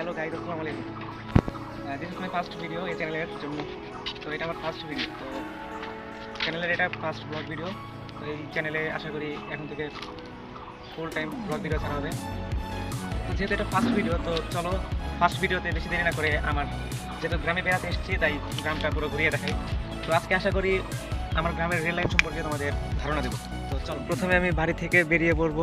Hello guide আসসালামু আলাইকুম। This is my first video এই চ্যানেলের জন্য। তো এটা আমার ফার্স্ট ভিডিও তো চ্যানেলের এটা ফার্স্ট ব্লগ ভিডিও তো এই চ্যানেলে আশা করি এখন থেকে ফুল টাইম ব্লগ ভিডিও ছাড়া হবে। তো যেহেতু এটা ফার্স্ট ভিডিও তো চলো ফার্স্ট ভিডিওতে বেশি দেরি না করে আমার যেহেতু গ্রামে বেড়াতে এসেছি, তাই গ্রামটা পুরো ঘুরিয়ে দেখাই। তো আজকে আশা করি আমার গ্রামের রেল লাইন সম্পর্কে তোমাদের ধারণা দেবো। তো চলো, প্রথমে আমি বাড়ি থেকে বেরিয়ে পড়ব।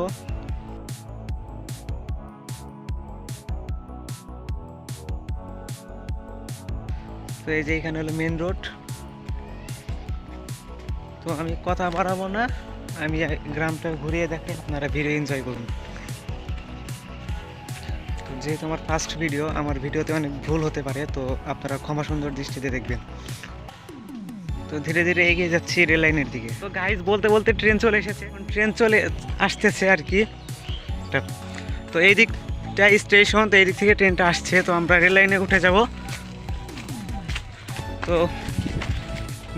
তো এই যে এখানে হলো মেন রোড তো আমি কথা বাড়াবো না, আমি গ্রামটা ঘুরিয়ে দেখে আপনারা ভিডিও এনজয় করুন। যেহেতু আমার ফার্স্ট ভিডিও আমার ভিডিওতে অনেক ভুল হতে পারে, তো আপনারা ক্ষমা সুন্দর দৃষ্টিতে দেখবেন। তো ধীরে ধীরে এগিয়ে যাচ্ছি রেল লাইনের দিকে। তো গাইজ বলতে বলতে ট্রেন চলে এসেছে। ট্রেন চলে আসতেছে আর কি। তো এই দিকটা স্টেশন তো এই দিক থেকে ট্রেনটা আসছে, তো আমরা রেল লাইনে উঠে যাব। তো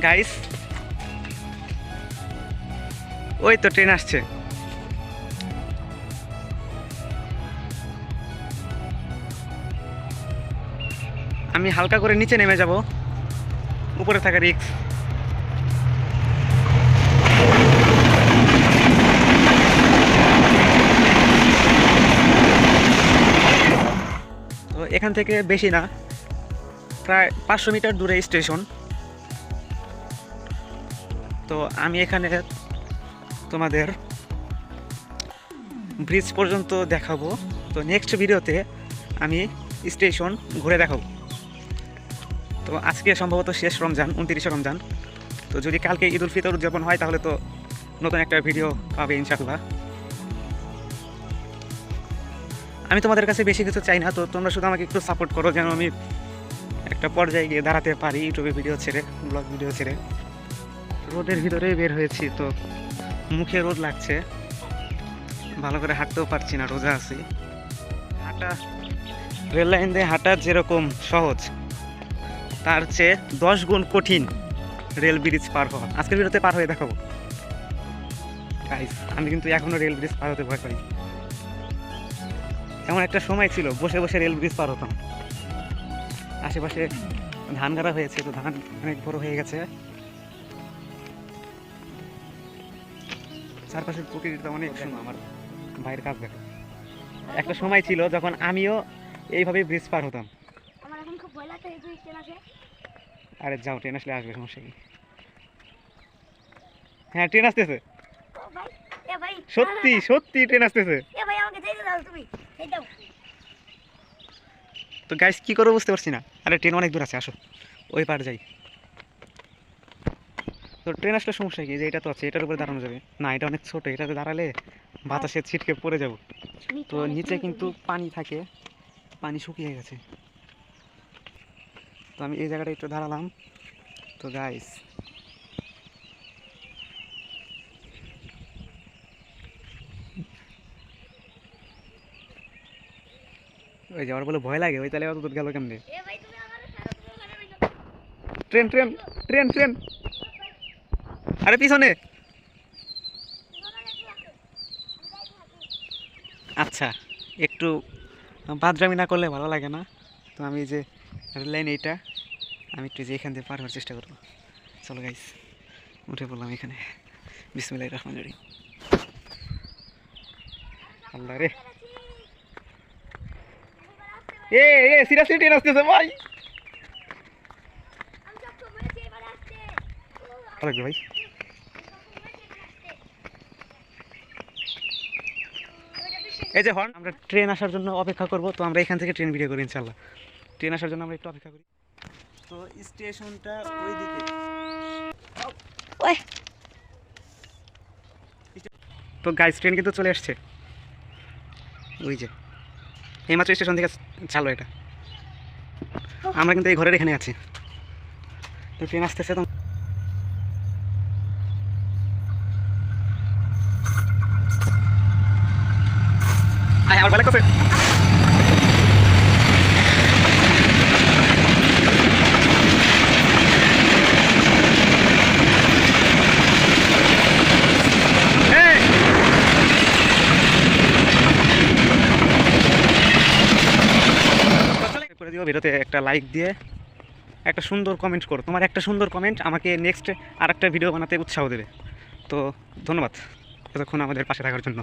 গাইস ওই তো ট্রেন আসছে। আমি হালকা করে নিচে নেমে যাব। উপরে থাকা রিক্স তো এখান থেকে বেশি না। প্রায় পাঁচশো মিটার দূরে স্টেশন। তো আমি এখানে তোমাদের ব্রিজ পর্যন্ত দেখাবো। তো নেক্সট ভিডিওতে আমি স্টেশন ঘুরে দেখাবো। তো আজকে সম্ভবত শেষ রমজান, উনত্রিশে রমজান। তো যদি কালকে ঈদ উল ফিতর উদযাপন হয়, তাহলে তো নতুন একটা ভিডিও পাবে ইনশাল্লাহ আমি তোমাদের কাছে বেশি কিছু চাই না, তো তোমরা শুধু আমাকে একটু সাপোর্ট করো, যেন আমি একটা পর্যায়ে গিয়ে দাঁড়াতে পারি ইউটিউবে ভিডিও ছেড়ে ব্লগ ভিডিও ছেড়ে। রোদের ভিতরে বের হয়েছি, তো মুখে রোদ লাগছে। ভালো করে হাঁটতেও পারছি না, রোজা আছি। হাঁটা, রেল লাইন দিয়ে হাঁটা যেরকম সহজ, তার চেয়ে দশ গুণ কঠিন রেল ব্রিজ পার হওয়া। আজকের ভিডিওতে পার হয়ে দেখাবো। আমি কিন্তু এখনও রেল ব্রিজ পার হতে ভয় পাই। এমন একটা সময় ছিল, বসে বসে রেল ব্রিজ পার হতাম। আশেপাশে ধান গাড়া হয়েছে তো ধান অনেক বড় হয়ে গেছে। চারপাশের প্রকৃতিটা অনেক সুন্দর আমার বাইরের কাজ দেখো। একটা সময় ছিল যখন আমিও এইভাবে ব্রিজ পার হতাম। আরে যাও ট্রেন আসলে আসবে সমস্যা কি? হ্যাঁ ট্রেন আসতেছে। সত্যি সত্যি ট্রেন আসতেছে এ ভাই আমাকে যেতে দাও তুমি এই দাও তো গাইস কী করব বুঝতে পারছি না। আরে ট্রেন অনেক দূর আছে, আসো। ওই পার যাই। তো ট্রেন আসলে সমস্যা কি? যে এটা তো আছে, এটার উপরে দাঁড়ানো যাবে। না, এটা অনেক ছোটো, এটাতে দাঁড়ালে বাতাসে ছিটকে পড়ে যাব। তো নিচে কিন্তু পানি থাকে, পানি শুকিয়ে গেছে। তো আমি এই জায়গাটা একটু দাঁড়ালাম। তো গাইস ওই যাওয়ার বলে ভয় লাগে ওই তাহলে অত দূর গেল কেমনে? আমার ট্রেন ট্রেন ট্রেন ট্রেন। আরে পিছনে। আচ্ছা একটু বাদরামি না করলে ভালো লাগে না? তো আমি যে রেল লাইন এইটা আমি একটু যে এখান থেকে পার হওয়ার চেষ্টা করব। চলো গাইস উঠে পড়লাম এখানে। বিসমিল্লাহ রহমান রহিম। আল্লাহ রে। এ এ সিরিয়াসলি ট্রেন আসতেছে ভাই। ভাই। এই যে হর্ন। আমরা ট্রেন আসার জন্য অপেক্ষা করব তো আমরা এখান থেকে ট্রেন ভিডিও করি ইনশাল্লাহ ট্রেন আসার জন্য আমরা একটু অপেক্ষা করি। তো স্টেশনটা ওই দিকে ওই। তো গাইস ট্রেন কিন্তু চলে আসছে। ওই যে। এইমাত্র স্টেশন থেকে চালো এটা। আমরা কিন্তু এই ঘরের এখানে আছি। তো ট্রেন আসতেছে তো। আয় আমার ভালো ভিডিওতে একটা লাইক দিয়ে একটা সুন্দর কমেন্ট করো। তোমার একটা সুন্দর কমেন্ট আমাকে নেক্সট আর ভিডিও বানাতে উৎসাহ দেবে। তো ধন্যবাদ। এতক্ষণ আমাদের পাশে থাকার জন্য।